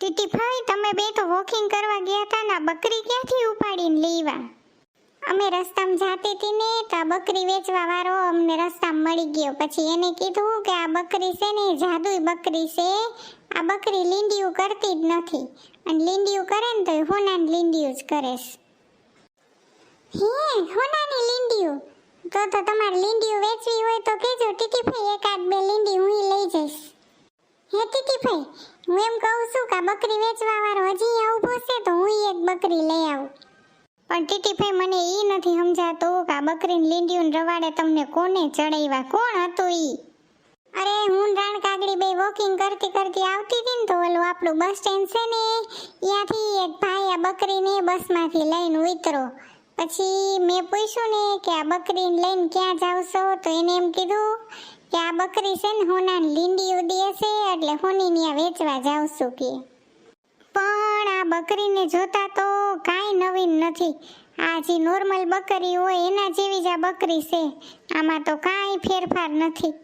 ટીટીભાઈ તમે બે તો વોકિંગ કરવા ગયા હતા ને બકરી ક્યાંથી ઉપાડીને લેવા? અમે રસ્તામાં જાતી હતી ને, તો આ બકરી વેચવા વાળો અમને રસ્તામાં મળી ગયો. પછી એને કીધું કે આ બકરી છે ને જાદુઈ બકરી છે. આ બકરી લીંડિયું કરતી જ નથી. અને લીંડિયું કરે ને તો હોનાન લીંડિયું જ કરે છે. હે, હોનાની લીંડિયું? તો તો તમારે લીંડિયું વેચવી હોય તો કહેજો ટીટીભાઈ એકાદ બે લીંડી હું લઈ જઈશ. હે ટીટીભાઈ હું એમ કહું છું કે બકરી વેચવા વાળો હજી અહીંયા ઊભો છે તો હું એક બકરી લઈ આવું. પણ ટીટીભાઈ મને ઈ નથી સમજાતું કે આ બકરીને લીંડિયું રવાડે તમને કોને ચડાવ્યા કોણ હતું ઈ? અરે, હું રાણ કાગડી બે વોકિંગ કરતી કરતી આવતી હતી ને તો ઓલું આપણું બસ સ્ટેન્ડ છે ને ત્યાંથી એક ભાઈ આ બકરીને બસમાંથી લઈને ઉતરો. પછી મેં પૂછ્યું ને કે આ બકરીને લઈને ક્યાં જાવ છો? તો એને એમ કીધું કે આ બકરી છે ને હોના લીંડી ઉડીએ છે એટલે હોની ત્યાં વેચવા જાઉં છું કે. પણ આ બકરીને જોતા તો કાંઈ નવીન નથી. આ જે નોર્મલ બકરી હોય એના જેવી જ આ બકરી છે. આમાં તો કાંઈ ફેરફાર નથી.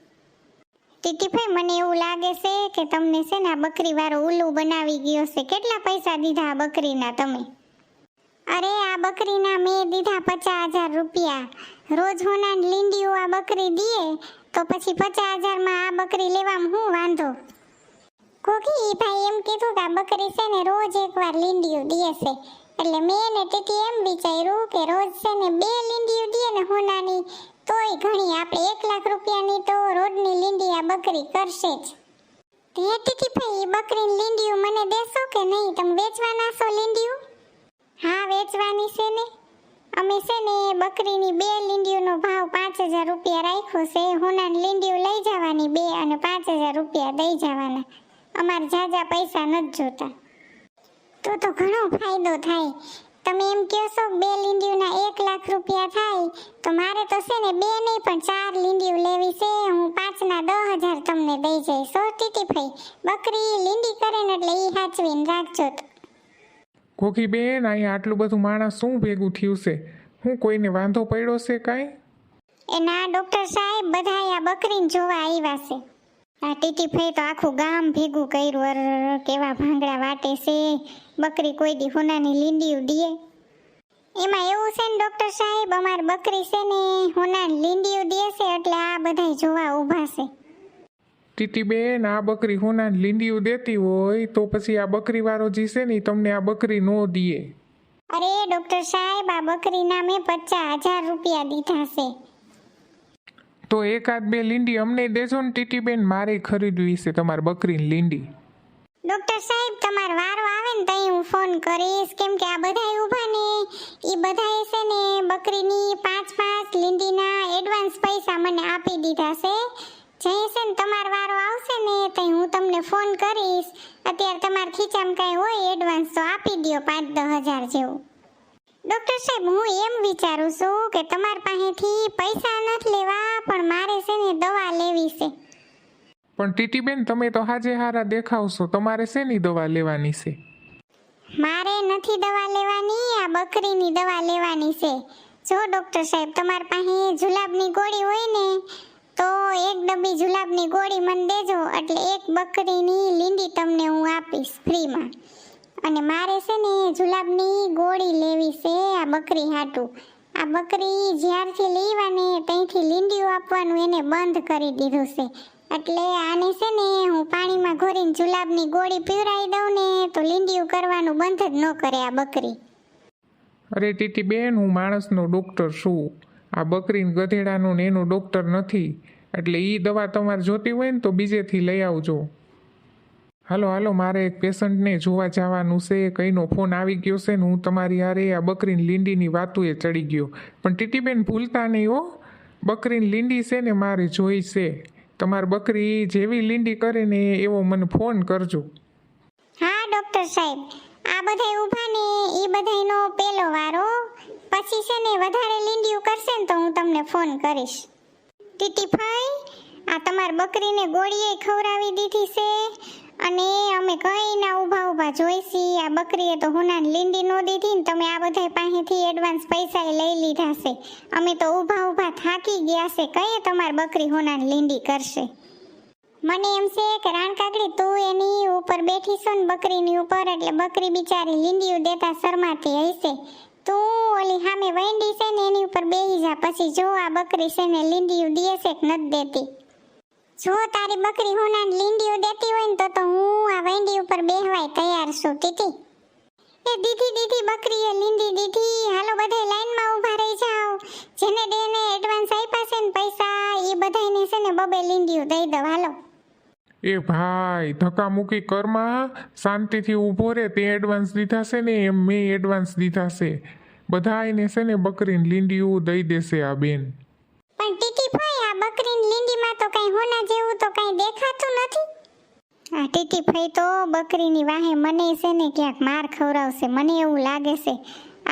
ટીટીભાઈ, મને એવું લાગે છે કે તમને છે ને આ બકરી વાળો ઉલ્લુ બનાવી ગયો છે. કેટલા પૈસા દીધા આ બકરીના તમે? અરે, આ બકરીના મેં દીધા પચાસ હજાર રૂપિયા. રોજ હોના લીંડીઓ આ બકરી દીએ, તો પછી પચાસ હજારમાં આ બકરી લેવામાં હું વાંધો? કોકી ભાઈ એમ કીધું કે આ બકરી છે ને રોજ એકવાર લીંડીઓ દીએ છે. એટલે મેં ને તેથી એમ વિચાર્યું કે રોજ છે ને બે લીંડીઓ દીએ ને હોનાની, તોય ઘણી આપણે એક લાખ રૂપિયાની તો રોજની લીંડી આ બકરી કરશે જ. તે ટીટી ભાઈ બકરીની લીંડીઓ મને દેશો કે નહીં? તમે વેચવાના છો લીંડીઓ? હા, વેચવાની છે ને. અમે છે ને બકરીની બે લીંડીઓનો ભાવ પાંચ હજાર રૂપિયા રાખ્યો છે. હોનાની લીંડીઓ લઈ જવાની બે અને પાંચ હજાર રૂપિયા દઈ જવાના. અમારે ઝાઝા પૈસા નથી જોતા. તો તો ઘણો ફાયદો થાય. તમે એમ કહો છો બે લીંડીઓના એક લાખ રૂપિયા થાય, તો મારે તો છે ને બે નહીં, પણ ચાર લીંડીઓ લેવી છે. હું પાંચના દસ હજાર તમને દઈ જઈશ. સો ટીટીભાઈ. બકરી લીંડી કરે ને એટલે એ સાચવીને રાખજો તો. કોકી બેન અહીંયા આટલું બધું માણસ શું ભેગું થયું છે? હું કોઈને વાંધો પડ્યો છે કાંઈ? એ ના, ડોક્ટર સાહેબ, બધા આ બકરીને જોવા આવ્યા છે. આ ટીટીભાઈ તો આખું ગામ ભેગું કર્યું, અર કેવા ભાંગડા વાટે છે. બકરી કોઈ દી હોનાની લીંડીયું ઉડીએ એમાં એવું છે ને, ડોક્ટર સાહેબ, અમાર બકરી છે ને હોનાની લીંડી ઉડીએ છે, એટલે આ બધાય જોવા ઊભા છે. ટીટી બેન આ બકરી હોના લીંડીયું દેતી હોય તો પછી આ બકરીવાળો જે છે ને ઈ તમને આ બકરી નો દીએ. અરે ડોક્ટર સાહેબ આ બકરીના મેં પચાસ હજાર રૂપિયા દીધા છે. તો એકાદ બે લીંડી અમને દેજો ને ટીટી બેન મારે ખરીદવી છે તમારી બકરીની લીંડી. ડોક્ટર સાહેબ તમારો વારો આવે ને તઈ હું ફોન કરીશ કેમ કે આ બધાય ઊભા ને. એ બધાએ છે ને બકરીની પાંચ પાંચ લીંડીના એડવાન્સ પૈસા મને આપી દીધા છે. જઈ ને તમારો વારો આવશે ને તો હું તમને ફોન કરીશ. અત્યારે તમારા ખીચામાં કાંઈ હોય એડવાન્સ તો આપી દ્યો પાંચ દસ હજાર જેવું. ડોક્ટર સાહેબ હું એમ વિચારું છું કે તમારી પાસેથી પૈસા નથી લેવા પણ મારે છે ને દવા લેવી છે. પણ ટીટીબેન તમે તો હાજે હારા દેખાવશો. તમારે શેની દવા લેવાની છે? મારે નથી દવા લેવાની આ બકરીની દવા લેવાની છે. જો ડોક્ટર સાહેબ તમારી પાસે જુલાબની ગોળી હોય ને તો એક ડબ્બી જુલાબની ગોળી મને દેજો. એટલે એક બકરીની લીંડી તમને હું આપીશ ફ્રીમાં. અને મારે છે ને જુલાબની ગોળી લેવી છે આ બકરી હાટું. આ બકરી જ્યારથી લેવાને ત્યાંથી લીંડીઓ આપવાનું એને બંધ કરી દીધું છે. એટલે આને છે ને હું પાણીમાં ઘોરીને જુલાબની ગોળી પીવરાઈ દઉં ને તો લીંડીઓ કરવાનું બંધ જ ન કરે આ બકરી. અરે ટીટી બેન, હું માણસનો ડૉક્ટર છું. આ બકરીને ગધેડાનું ને એનું ડૉક્ટર નથી. એટલે એ દવા તમારે જોતી હોય ને તો બીજેથી લઈ આવજો. હાલો હાલો, મારે એક પેશન્ટને જોવા જવાનું છે. કઈનો ફોન આવી ગયો છે ને હું તમારી હારે આ બકરીની લીંડીની વાતુએ ચડી ગયો. પણ ટીટીબેન ભૂલતા નહીં હો. બકરીની લીંડી છે ને મારે જોઈ છે. તમારી બકરી જેવી લીંડી કરે ને એવો મને ફોન કરજો. હા, ડોક્ટર સાહેબ. આ બધા ઊભા ને એ બધાનો પેલો વારો. પછી છે ને વધારે લીંડિયું કરશે ને તો હું તમને ફોન કરીશ. ટીટીભાઈ આ તમારી બકરીને ગોળીએ ખવડાવી દીધી છે અને અમે કઈ ના ઊભા ઊભા જોઈશી. આ બકરીએ તો હુનાને લીંડી નો દીધી ને તમે આ બધા પાસેથી એડવાન્સ પૈસા લઈ લીધા છે. અમે તો ઊભા ઊભા થાકી ગયા છે. કઈ તમારી બકરી હોનાની લીંડી કરશે. મને એમ છે કે રાણકાકડી તું એની ઉપર બેઠી ને બકરીની ઉપર, એટલે બકરી બિચારી લીંડીયું દેતા શરમાતી હશે. તું ઓલી સામે વૈંડી છે ને એની ઉપર બેહી જા. પછી જો આ બકરી છે ને લીંડીયું દે છે કે નથી દેતી. જો તારી બકરી હું ના લીંડીઓ દેતી હોય ને તો તો હું આ વૈંડી ઉપર બેહવાય તૈયાર છું તીતી એ દીધી દીધી બકરીએ લીંડી દીધી. હાલો બધાય લાઈનમાં ઊભા રહી જાઓ. જેને દેને એડવાન્સ આપ્યા છે ને પૈસા એ બધાયને છે ને બબે લીંડીઓ દઈ દો હાલો. એ ભાઈ ધક્કા મૂકી કરમાં શાંતિથી ઊભો રહે તે એડવાન્સ દીધા છે ને એમ મેં એડવાન્સ દીધા છે બધાયને છે ને બકરીને લીંડીયું દઈ દેશે આ બેન. પણ ટીટી ભાઈ આ બકરીની લીંડીમાં તો કઈ હોના જેવું તો કઈ દેખાતું નથી. આ ટીટી ભાઈ તો બકરીની વાહે મને છે ને ક્યાંક માર ખવડાવશે મને એવું લાગે છે.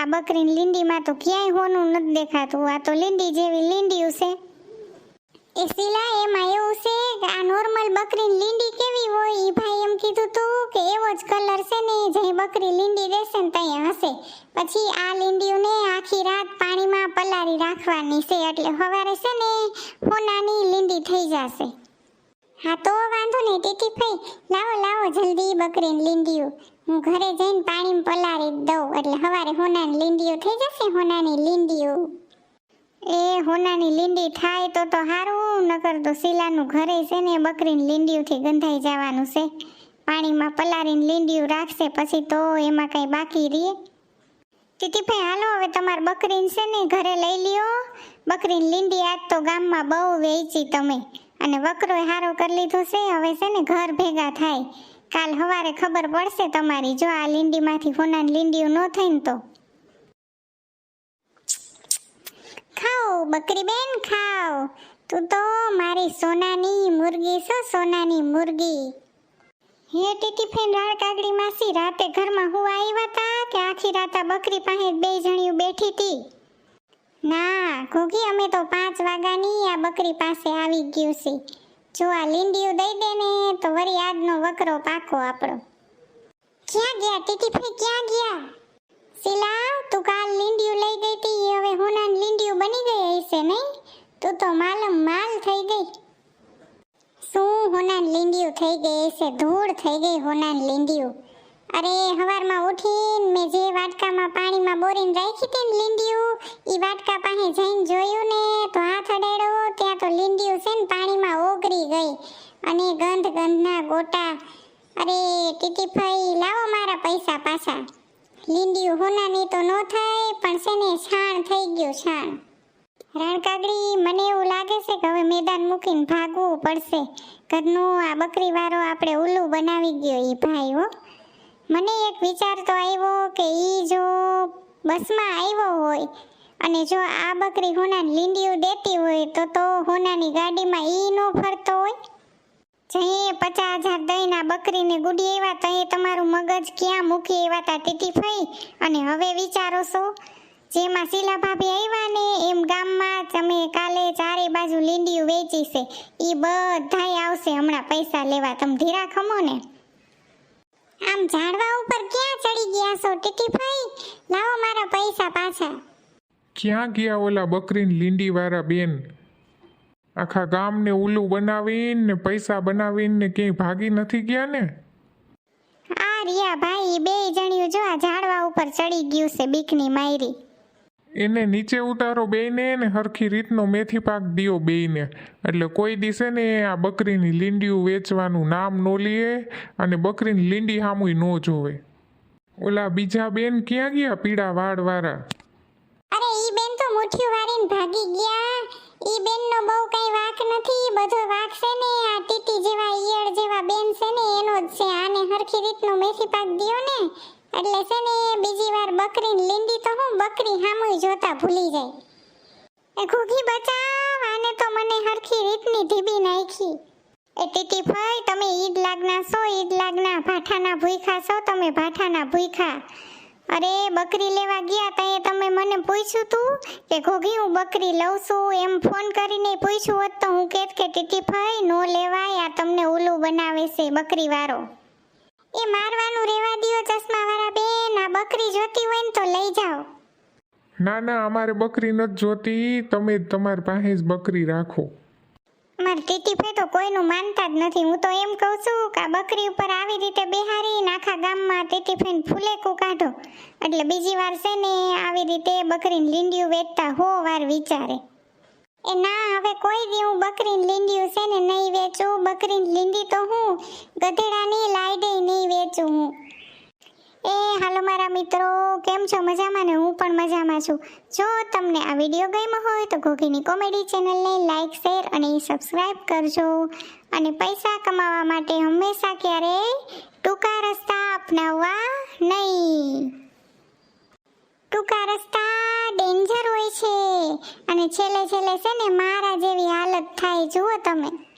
આ બકરીની લીંડીમાં તો ક્યાંય હોનું નથી દેખાતું આ તો લીંડી જેવી લીંડીયું છે. એ શીલા એમાં એવું છે કે આ નોર્મલ બકરીની લીંડી કેવી હોય? ઈ ભાઈ એમ કીધું તું કે એવો જ કલર છે ને જે બકરી લીંડી દેશે ને ત્યાં હશે. પછી આ લીંડીઓને આખી રાત પાણીમાં પલાળી રાખવાની છે, એટલે સવારે છે ને હોનાની લીંડી થઈ જશે. હા તો વાંધો નહીં ટીટી ભાઈ, લાવો લાવો જલ્દી બકરીની લીંડીઓ. હું ઘરે જઈને પાણીમાં પલાળી દઉં, એટલે સવારે હોનાની લીંડીઓ થઈ જશે હોનાની લીંડીઓ. એ હોનાની લીંડી થાય તો તો હારું, નકર તો શીલાનું ઘરે છે ને બકરીની લીંડીઓથી ગંધાઈ જવાનું છે. પાણીમાં પલાળીને લીંડીઓ રાખશે, પછી તો એમાં કઈ બાકી રહે. ટીટીભાઈ હાલો, હવે તમારે બકરીને છે ને ઘરે લઈ લ્યો. બકરીની લીંડી આજ તો ગામમાં બહુ વેચી તમે. અને વકરો હારો કરી લીધો છે, હવે છે ને ઘર ભેગા થાય. કાલ સવારે ખબર પડશે તમારી, જો આ લીંડીમાંથી હોનાની લીંડીઓ ન થઈને તો. બકરી બેન ખાવ તું તો મારી સોનાની મુર્ગી છો, સોનાની મુર્ગી. હે ટીટી ફેન, રાળ કાગડી માસી, રાતે ઘરમાં હું આવ્યા હતા કે આખી રાત બકરી પાસે બે જણિયું બેઠી હતી ના, ઘોઘી, અમે તો પાંચ વાગ્યાની આ બકરી પાસે આવી ગયું છે. જો આ લીંડિયું દઈ દે ને, તો વરી આજનો વકરો પાકો આપણો. ક્યાં ગયા ટીટી ફેન, ક્યાં ગયા? શીલા, તું કાલ લીંડિયું લઈ ગઈ તી એ હવે હું લીંડિયું બની તું માલમ માલ થઈ ગઈ. શું હોનાન લીંડિયું થઈ ગઈ છે ધૂળ થઈ ગઈ હોનાન લીંડિયું. અરે, હવારમાં ઉઠીને મેં જે વાટકામાં પાણીમાં બોરીને રાખી હતી ને લીંડિયું એ વાટકા પાસે જઈને જોયું ને, તો હાથ અડાડ્યો. ત્યાં તો લીંડિયું છે ને પાણીમાં ઓગળી ગઈ. અને ગંધ ગંધના ગોટા. અરે ટીટીફાઈ લાવો મારા પૈસા પાછા. લીંડિયું હોનાની તો ન થાય, પણ છે ને છાણ થઈ ગયું, છાણ. રણકાગડી મને એવું લાગે છે કે હવે મેદાન મૂકીને ભાગવું પડશે. ઘરનું આ બકરીવાળો આપણે ઉલ્લું બનાવી ગયો એ ભાઈ, હો. મને એક વિચાર તો આવ્યો કે એ જો બસમાં આવ્યો હોય અને જો આ બકરી હોનાની લીંડીયું દેતી હોય તો તો હોનાની ગાડીમાં ઈ નો ફરતો હોય. જઈએ પચાસ હજાર દઈને આ બકરીને ગુડી આવ્યા તો એ તમારું મગજ ક્યાં મૂકી આવ્યા તા ટીટી ફઈ? અને હવે વિચારો છો, જેમાં શીલા ભાભી આવ્યા ને એમ ગામમાં તમે કાલે ચારે બાજુ લીંડિયું વેચી છે. એ બધાય આવશે હમણાં પૈસા લેવા. તમે ધીરા ખમો ને. આમ ઝાડવા ઉપર ક્યાં ચડી ગયા છો ટીટીભાઈ લાવો મારા પૈસા પાછા. ક્યાં ગયા ઓલા બકરીન લીંડી વાળા બેન? આખા ગામને ઉલું બનાવીને ને પૈસા બનાવીને ને ક્યાંય ભાગી નથી ગયા ને? આ રિયા ભાઈ બે જણિયું જો આ ઝાડવા ઉપર ચડી ગયું છે બીકની માયરી. એને નીચે ઉતારો બેયને ને હરખી રીતનો મેથી પાક દિયો બેયને. એટલે કોઈ દિવસે ને આ બકરીની લીંડીયું વેચવાનું નામ નો લીએ અને બકરીની લીંડી સામુય ન જોવે. ઓલા બીજા બેન ક્યાં ગયા પીળા વાળવાળા? અરે, ઈ બેન તો મુઠ્ઠીઓ વાળીને ભાગી ગયા. ઈ બેનનો બહુ કઈ વાક નથી. બધો વાક છે ને, આ ટીટી જેવા, ઈયળ જેવા બેન છે ને, એનો જ છે. આને હરખી રીતનો મેથી પાક દિયો ને એટલે છે ને બીજી વાર બકરીને લીંડી તો હું બકરી હામું જોતા ભૂલી જાય. એ ઘૂઘી બચાવ, આને તો મને હરખી રીતની ધીબી નાખી. એ ટીટી ફઈ, તમે ઈદ લાગના છો, ઈદ લાગના ભાઠાના ભૂખા છો, તમે ભાઠાના ભૂખા અરે બકરી લેવા ગયા તઈએ તમે મને પૂછ્યું તું કે ઘોઘી હું બકરી લઉં છું? એમ ફોન કરીને પૂછ્યું હોત તો હું કહેત કે ટીટી ફઈ, નો લેવાય, આ તમને ઓલું બનાવે છે બકરી વાળો એ મારવાનું રેવા દિયો ચશ્માવાળા બેન. આ બકરી જોતી હોય ને તો લઈ જાઓ. ના ના અમારે બકરી નથી જોતી. તમે જ તમારી પાસે જ બકરી રાખો. અમારે ટીટીભાઈ તો કોઈનું માનતા જ નથી. હું તો એમ કહું છું કે આ બકરી ઉપર આવી રીતે બેહારી આખા ગામમાં ટીટીભાઈને ફૂલેકું કાઢો. એટલે બીજી વાર છે ને આવી રીતે બકરીને લીંડિયું વેચતા હો વાર વિચારે. એ ના, હવે કોઈ દી હું બકરીને લીંડિયું છે ને નહીં વેચું. બકરી લીંડી તો હું, ગધેડાની લાઈડે નહીં વેચું હું. એ હાલો મારા મિત્રો, કેમ છો? મજામાં ને? હું પણ મજામાં છું. જો તમને આ વીડિયો ગમ્યો હોય તો ઘોઘીની કોમેડી ચેનલને લાઈક, શેર અને સબસ્ક્રાઈબ કરજો. અને પૈસા કમાવા માટે હંમેશા ક્યારેય ટૂંકા રસ્તા અપનાવવા નહીં. ટૂંકા રસ્તા ડેન્જર હોય છે. અને છેલ્લે છેલ્લે છે ને મારા જેવી હાલત થાય, જુઓ તમે.